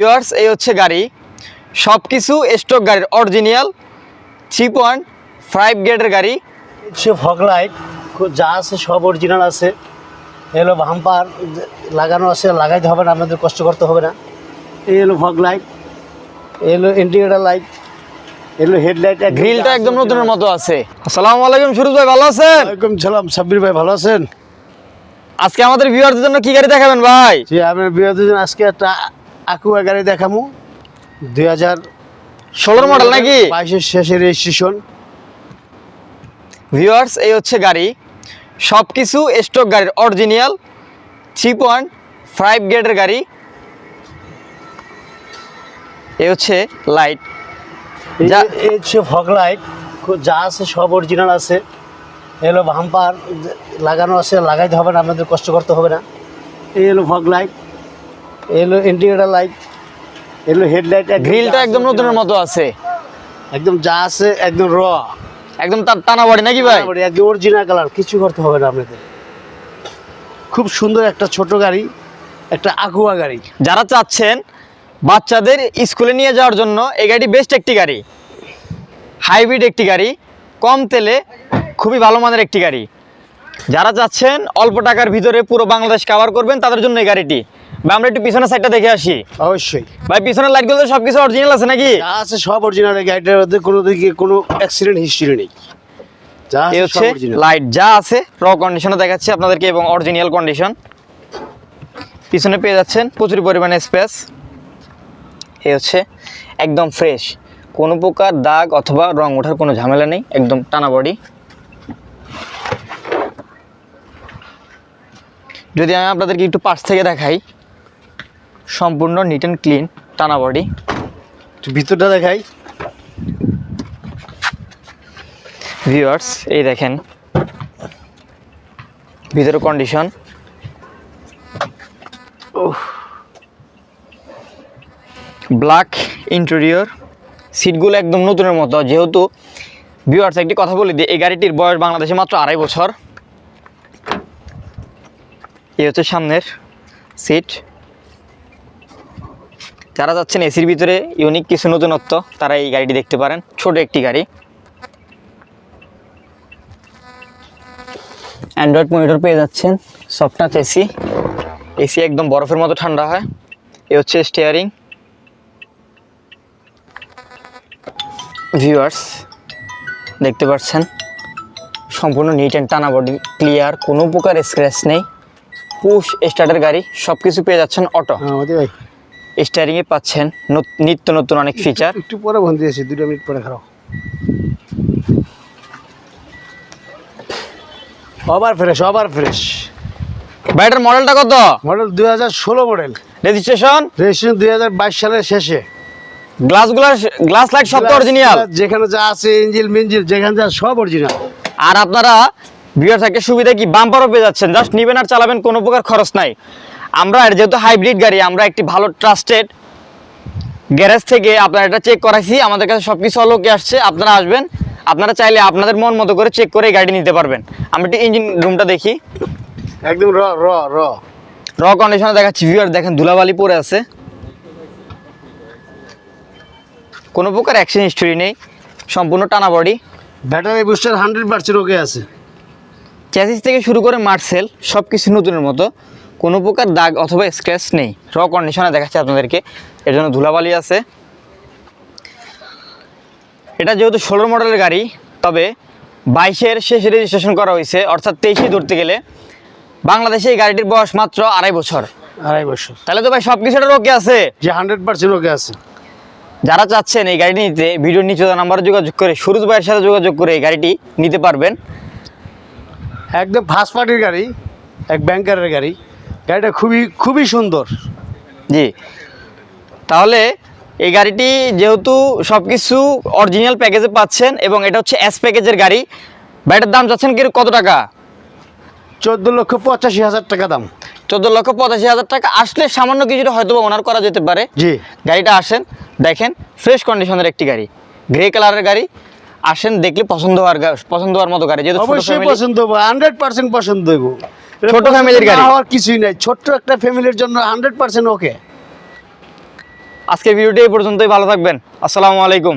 Viewers এই হচ্ছে গাড়ি। সব কিছু স্টক গাড়ির অরিজিনাল থ্রি পয়েন্ট ফাইভ গেটের গাড়ি। সে ফগ লাইট যা আছে সব অরিজিনাল আছে। এলো ভাম্পার লাগানো আছে লাগাইতে হবে না আপনাদের কষ্ট করতে হবে না। এই হলো ফগ লাইট এলো ইন্ডিকেটার লাইট এলো হেডলাইট গ্রিলটা একদম নতুনের মতো আছে। আসসালামু আলাইকুম সুরজ ভাই ভালো আছেন? ওয়ালাইকুম সালাম সাব্বির ভাই ভালো আছেন? আজকে আমাদের ভিউয়ারদের জন্য কি গাড়ি দেখাবেন ভাই? জি আমি বিরোধী আজকে একটা আকুয়া গাড়ি দেখামু। দুই হাজার ষোলোর মডেল নাকি? বাইশের শেষে রেজিস্ট্রেশন ভিউয়ার্স এই হচ্ছে গাড়ি। সব কিছু স্টক গাড়ির অরিজিনাল থ্রি পয়েন্ট ফাইভ গেটের গাড়ি। এই হচ্ছে লাইট যা- এই হচ্ছে ফগ লাইট যা আছে সব অরিজিনাল আছে। এলো ভাম্পার লাগানো আছে লাগাইতে হবে না আপনাদের কষ্ট করতে হবে না। এই হলো ফগ লাইট এলো ইন্ডিকেটার লাইট এলো হেডলাইট গ্রিলটা একদম নতুনের মতো আছে। একদম যা আছে একদম র একদম তার টানা বাড়ি নাকি ভাই? একদম অরিজিনাল কালার কিছু করতে হবে না আপনাদের। খুব সুন্দর একটা ছোট গাড়ি একটা আকুয়া গাড়ি। যারা চাচ্ছেন বাচ্চাদের স্কুলে নিয়ে যাওয়ার জন্য এই গাড়িটি বেস্ট একটি গাড়ি। হাইব্রিড একটি গাড়ি কম তেলে খুবই ভালো মানের একটি গাড়ি। যারা চাচ্ছেন অল্প টাকার ভিতরে পুরো বাংলাদেশ কাভার করবেন তাদের জন্য এই গাড়িটি। আমরা একটু পিছনের সাইডটা দেখে আসি। অবশ্যই। ভাই পিছনের লাইটগুলো তো অরিজিনাল আছে নাকি? আছে সব অরিজিনাল এই গাড়িটার মধ্যে কোনো দিকে কোনো অ্যাক্সিডেন্ট হিস্ট্রি নেই। যা হচ্ছে লাইট যা আছে র কন্ডিশনে দেখাচ্ছি আপনাদেরকে এবং অরিজিনাল কন্ডিশন পিছনে পেয়ে যাচ্ছেন প্রচুর পরিমাণে স্পেস এই হচ্ছে একদম ফ্রেশ কোনো প্রকার দাগ অথবা রং ওঠার কোনো ঝামেলা নেই একদম টানা বডি যদি আমি আপনাদেরকে একটু পাশ থেকে দেখাই সম্পূর্ণ নিট অ্যান্ড ক্লিন টানা বডি ভিতরটা দেখাই। ভিউয়ার্স এই দেখেন। ভিতরে কন্ডিশন ব্ল্যাক ইন্টেরিয়র সিটগুলো একদম নতুনের মতো যেহেতু ভিউয়ার্স একটি কথা বলে দিই এই গাড়িটির বয়স বাংলাদেশে মাত্র আড়াই বছর। এই হচ্ছে সামনের সিট যারা যাচ্ছেন এসির ভিতরে ইউনিক কিছু নতুনত্ব, তারা এই গাড়িটি দেখতে পারেন। ছোট একটি গাড়ি। অ্যান্ড্রয়েড মনিটর পেয়ে যাচ্ছেন সফট টাচ এসি এসি একদম বরফের মতো ঠান্ডা হয়। এ হচ্ছে স্টিয়ারিং ভিউয়ার্স দেখতে পাচ্ছেন, সম্পূর্ণ নিট অ্যান্ড টানা বডি ক্লিয়ার কোনো প্রকার স্ক্র্যাচ নেই। পুশ স্টার্টের গাড়ি সব কিছু পেয়ে যাচ্ছেন অটো স্টিয়ারিংয়ে পাচ্ছেন নিত্য নতুন অনেক ফিচার একটু পরে বন্ধ দিয়েছি দুটো মিনিট পরে খারাপ। ওভার ফ্রেশ ওভার ফ্রেশ বাইটার মডেলটা কত? মডেল দুই হাজার ষোলো মডেল রেজিস্ট্রেশন রেজিস্ট্রেশন দুই হাজার বাইশ সালের শেষে। গ্লাসগুলো গ্লাস লাইট সব তো অরিজিনাল যেখানে যা আছে ইঞ্জিল মিঞ্জিল যেখানে যা সব অরিজিনাল আর আপনারা ভিউয়ার থেকে সুবিধা কি? বাম্পারও পেয়ে যাচ্ছেন। জাস্ট নিবেন আর চালাবেন কোনো প্রকার খরচ নাই। আমরা যেহেতু হাইব্রিড গাড়ি আমরা একটি ভালো ট্রাস্টেড গ্যারেজ থেকে আপনারা এটা চেক করাইছি। আমাদের কাছে সব কিছু লোকে আসছে আপনারা আসবেন। আপনারা চাইলে আপনাদের মন মতো করে চেক করে গাড়ি নিতে পারবেন। আমরা একটু ইঞ্জিন রুমটা দেখি। একদম র র র। র কন্ডিশনে দেখাচ্ছি। ভিউয়ার দেখেন ধুলাবালি পরে আছে। কোনো প্রকার অ্যাকশন হিস্টোরি নেই। সম্পূর্ণ টানা body battery booster hundred percent okay আছে। চ্যাসিস থেকে শুরু করে মার্সেল সব কিছু নতুনের মতো। কোনো প্রকার দাগ অথবা স্ক্র্যাচ নেই। র কন্ডিশনে দেখাচ্ছে আপনাদেরকে। এর জন্য ধুলাবালি আছে। এটা যেহেতু ষোলো মডেলের গাড়ি তবে বাইশের শেষ রেজিস্ট্রেশন করা হয়েছে অর্থাৎ তেইশে ধরতে গেলে বাংলাদেশে এই গাড়িটির বয়স মাত্র আড়াই বছর। আড়াই বছর। তাহলে তো ভাই সব কিছুটা ওকে আছে। যে হান্ড্রেড পার্সেন্ট ওকে আছে। যারা চাচ্ছেন এই গাড়িটি নিতে ভিডিওর নিচে নাম্বারে যোগাযোগ করে সুরজ ভাইয়ের সাথে যোগাযোগ করে এই গাড়িটি নিতে পারবেন। একদম ফার্স্ট পার্টির গাড়ি এক ব্যাংকারের গাড়ি। গাড়িটা খুবই খুবই সুন্দর। জি। তাহলে এই গাড়িটি যেহেতু সব কিছু অরিজিনাল প্যাকেজে পাচ্ছেন এবং এটা হচ্ছে এস প্যাকেজের গাড়ি গাড়িটার দাম চাচ্ছেন কি কত টাকা? চোদ্দ লক্ষ পঁচাশি হাজার টাকা দাম। চোদ্দ লক্ষ পঁচাশি হাজার টাকা আসলে সামান্য কিছুটা হয়তো বা ওনার করা যেতে পারে। জি। গাড়িটা আসেন দেখেন ফ্রেশ কন্ডিশনের একটি গাড়ি গ্রে কালারের গাড়ি আসেন দেখলে পছন্দ হওয়ার পছন্দ হওয়ার মতো গাড়ি যেহেতু অবশ্যই পছন্দ হব হান্ড্রেড পার্সেন্ট পছন্দ হইব ছোট family-র গাড়ি। আর কিছুই নাই। ছোট্ট একটা ফ্যামিলির জন্য হান্ড্রেড পার্সেন্ট ওকে আজকের ভিডিওটি এই পর্যন্তই ভালো থাকবেন। আসসালামু আলাইকুম।